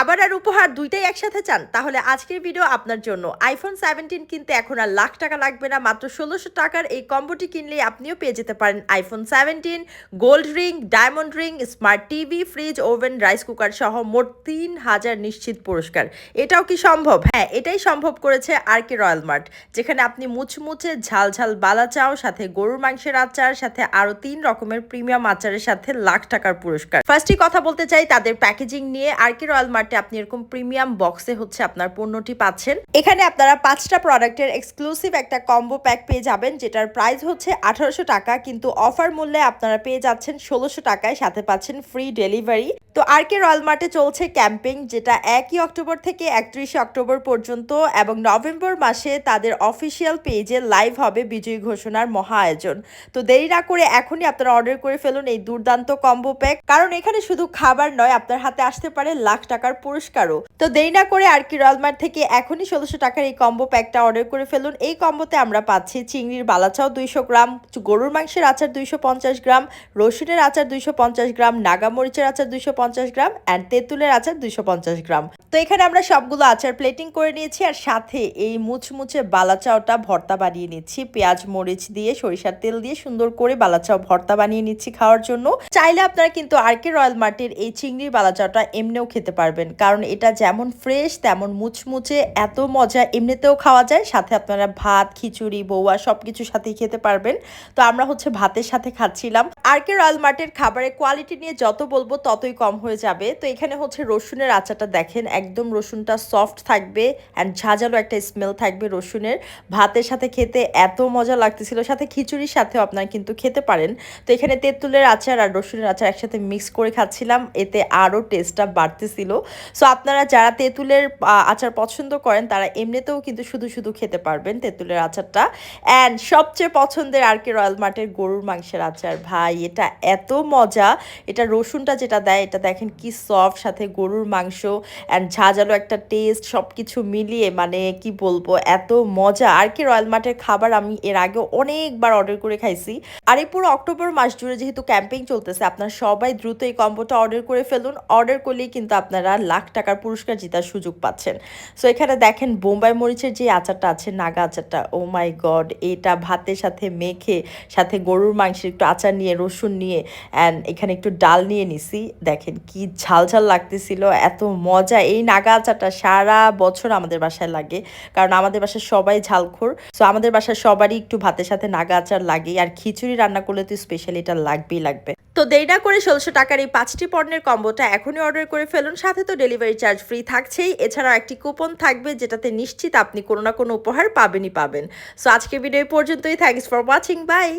খাবার আর উপহার দুইটাই একসাথে চান, তাহলে আজকের ভিডিও আপনার জন্য। আইফোন সেভেন্টিন কিনতে এখন আর লাখ টাকা লাগবে না, মাত্র ষোলোশো টাকার এই কম্বোটি কিনলে আপনিও পেয়ে যেতে পারেন iPhone seventeen gold ring diamond ring smart TV fridge oven rice cooker সহ মোট তিন হাজার নিশ্চিত পুরস্কার। এটাও কি সম্ভব? হ্যাঁ এটাই সম্ভব করেছে আর কে রয়্যাল মার্ট, যেখানে আপনি মুচমুচে ঝাল ঝাল বালা চাও, সাথে গরুর মাংসের আচার, সাথে আরও তিন রকমের প্রিমিয়াম আচারের সাথে লাখ টাকার পুরস্কার। ফার্স্টই কথা বলতে চাই তাদের প্যাকেজিং নিয়ে, আর কে রয়্যাল মার্টে আপনি এরকম প্রিমিয়াম বক্সে হচ্ছে আপনার পণ্যটি পাচ্ছেন। এখানে আপনারা পাঁচটা প্রোডাক্টের এক্সক্লুসিভ একটা কম্বো প্যাক পেয়ে যাবেন, যেটার প্রাইস হচ্ছে আঠারোশো টাকা, কিন্তু অফার মূল্যে আপনারা পেয়ে যাচ্ছেন ষোলোশো টাকায়, সাথে পাচ্ছেন ফ্রি ডেলিভারি তো আর কে রয়্যাল মার্টে চলছে ক্যাম্পেইন যেটা একই অক্টোবর থেকে একত্রিশে অক্টোবর পর্যন্ত এবং নভেম্বর মাসে তাদের অফিসিয়াল পেজে লাইভ হবে বিজয়ী ঘোষণার মহা আয়োজন। তো দেরি না করে এখনই আপনারা অর্ডার করে ফেলুন এই দুর্দান্ত কম্বো প্যাক কারণ এখানে শুধু খাবার নয়, আপনার হাতে আসতে পারে লাখ টাকার পুরস্কারও। তো দেরি না করে আর কি রয়্যাল থেকে এখনই ষোলোশো টাকার এই কম্বো প্যাকটা অর্ডার করে ফেলুন। এই কম্বোতে আমরা পাচ্ছি চিংড়ির বালাচাও দুইশো গ্রাম, গরুর মাংসের আচার দুইশো পঞ্চাশ গ্রাম, রসুনের আচার দুইশো পঞ্চাশ গ্রাম নাগামরিচের আচার দুইশো পঞ্চাশ গ্রাম অ্যান্ড তেঁতুলের আচার দুইশো পঞ্চাশ গ্রাম। তো এখানে আমরা সবগুলো আচার প্লেটিং করে নিয়েছি আর সাথে এই মুচমুচে বালাচাওটা ভর্তা বানিয়ে নিচ্ছি। পেঁয়াজ, মরিচ দিয়ে, সরিষার তেল দিয়ে সুন্দর করে বালাচাও ভর্তা বানিয়ে নিচ্ছি খাওয়ার জন্য। চাইলে আপনারা কিন্তু আর কে রয়্যাল মার্টের এই চিংড়ির বালাচাওটা এমনিও খেতে পারবেন। কারণ এটা যেমন ফ্রেশ তেমন মুচমুচে, এত মজা এমনিতেও খাওয়া যায়। সাথে আপনারা ভাত, খিচুড়ি, বৌয়া সব কিছুর সাথেই খেতে পারবেন। তো আমরা হচ্ছে ভাতের সাথে খাচ্ছিলাম। আর কে রয়্যাল মার্টের খাবারের কোয়ালিটি নিয়ে যত বলব ততই কম হয়ে যাবে। তো এখানে হচ্ছে রসুনের আচাটা দেখেন, একদম রসুনটা সফট থাকবে অ্যান্ড ঝাঁঝালো একটা স্মেল থাকবে রসুনের। ভাতের সাথে খেতে এত মজা লাগতেছিল। সাথে খিচুড়ির সাথেও আপনারা কিন্তু খেতে পারেন। তো এখানে তেঁতুলের আচার আর রসুনের আচার একসাথে মিক্স করে খাচ্ছিলাম। এতে আরও টেস্টটা বাড়তেছিল। সো আপনারা যারা তেঁতুলের আচার পছন্দ করেন, তারা এমনিতেও কিন্তু শুধু শুধু খেতে পারবেন তেঁতুলের আচারটা। অ্যান্ড সবচেয়ে পছন্দের আর কি রয়্যাল মার্টের গরুর মাংসের আচার, ভাই, এটা এত মজা। এটা রসুনটা যেটা দেয়, এটা দেখেন কি সফট সাথে গরুর মাংস অ্যান্ড ঝাঁঝালো একটা টেস্ট সব কিছু মিলিয়ে মানে কি বলব, এত মজা। আর কি রয়্যাল মার্টের খাবার আমি এর আগে অনেকবার অর্ডার করে খাইছি। আর এই পুরো অক্টোবর মাস জুড়ে যেহেতু ক্যাম্পেইন চলতেছে, আপনারা সবাই দ্রুত এই কম্বোটা অর্ডার করে ফেলুন। অর্ডার করলেই কিন্তু আপনারা লাখ টাকার পুরস্কার জেতার সুযোগ পাচ্ছেন। সো এখানে দেখেন, বোম্বাই মরিচের যে আচারটা আছে, নাগা আচারটা ও মাই গড এটা ভাতের সাথে মেখে, সাথে গরুর মাংসের একটু আচার নিয়ে, রসুন নিয়ে অ্যান্ড এখানে একটু ডাল নিয়ে নিছি। দেখেন, কি ঝাল ঝাল লাগতেছিল, এত মজা। এই নাগা আচারটা সারা বছর আমাদের বাসায় লাগে, কারণ আমাদের বাসায় সবাই ঝালখোর। সো আমাদের বাসায় সবারই একটু ভাতের সাথে নাগা আচার লাগে আর খিচুড়ি রান্না করলে তো স্পেশালি এটা লাগবেই লাগবে। তো দেরি না করে ষোলোশো টাকার এই পাঁচটি পণ্যের কম্বোটা এখনই অর্ডার করে ফেলুন। সাথে তো ডেলিভারি চার্জ ফ্রি থাকছেই। এছাড়াও একটি কুপন থাকবে যেটাতে নিশ্চিত আপনি কোনো না কোনো উপহার পাবেনই পাবেন। সো আজকে ভিডিও পর্যন্তই। Thanks for watching by